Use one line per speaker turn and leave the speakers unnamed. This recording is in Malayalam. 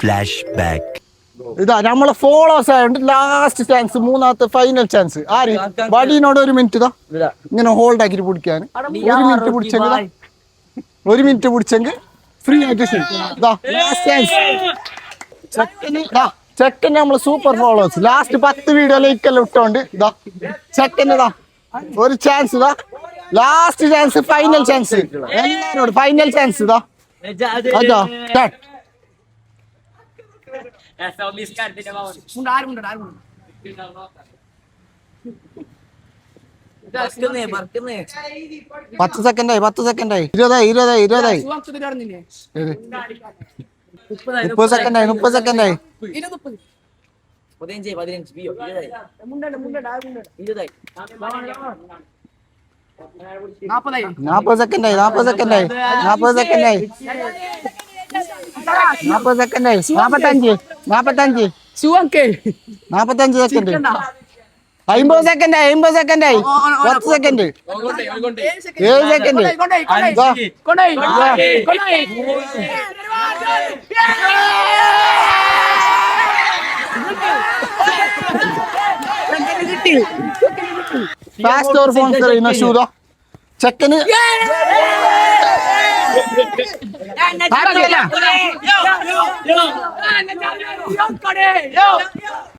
Flashback.
ഇതാ നമ്മളെ ഫോളോവേഴ്സ് ആയതുകൊണ്ട് ലാസ്റ്റ് ചാൻസ് മൂന്നാമത്തെ ഫൈനൽ ചാൻസ് ആര്? ബഡീനോട് ഒരു മിനിറ്റ് ഇതാ. ഇങ്ങനെ ഹോൾഡ് ആക്കിട്ട് പിടിക്കാൻ ഒരു മിനിറ്റ് പിടിച്ചെങ്കിൽ ഒരു മിനിറ്റ് പിടിച്ചെങ്കിൽ ഫ്രീ ആയിട്ട് ശരി. ലാസ്റ്റ് ചാൻസ് ചെക്കന് ഇതാ നമ്മൾ സൂപ്പർ ഫോളോവേഴ്സ് ലാസ്റ്റ് പത്ത് വീഡിയോ ലൈക്ക് എല്ലാം ഇട്ടോണ്ട് ഇതാ ചെക്കന്റെ ഇതാ ഒരു ചാൻസ് ഇതാ. ലാസ്റ്റ് ചാൻസ് ഫൈനൽ ചാൻസ് എല്ലാരോട് ഫൈനൽ ചാൻസ് ഇതാ. അതാ start. പത്ത് സെക്കൻഡായി പത്ത് സെക്കൻഡായി ഇരുപതായി ഇരുപതായി ഇരുപതായി? മുപ്പത് സെക്കൻഡായി മുപ്പത് സെക്കൻഡായി
പതിനഞ്ച് പതിനഞ്ച് ഇരുപതായി ഇരുപതായി
നാപ്പത് സെക്കൻഡായി നാപ്പത് സെക്കൻഡായി നാപ്പത് സെക്കൻഡായി നാപ്പത് സെക്കൻഡായി നാപ്പത്തഞ്ച് നാപ്പത്തഞ്ച് നാപ്പത്തഞ്ച് സെക്കൻഡ് അമ്പത് സെക്കൻഡായി അമ്പത് സെക്കൻഡായി പത്ത് സെക്കൻഡ് ഏഴ് സെക്കൻഡ് ഫാസ്റ്റ് ഓർ സ്പോൺസർ ചെയ്യുന്ന ഷൂതോ ചെക്കന് ¡Dios con.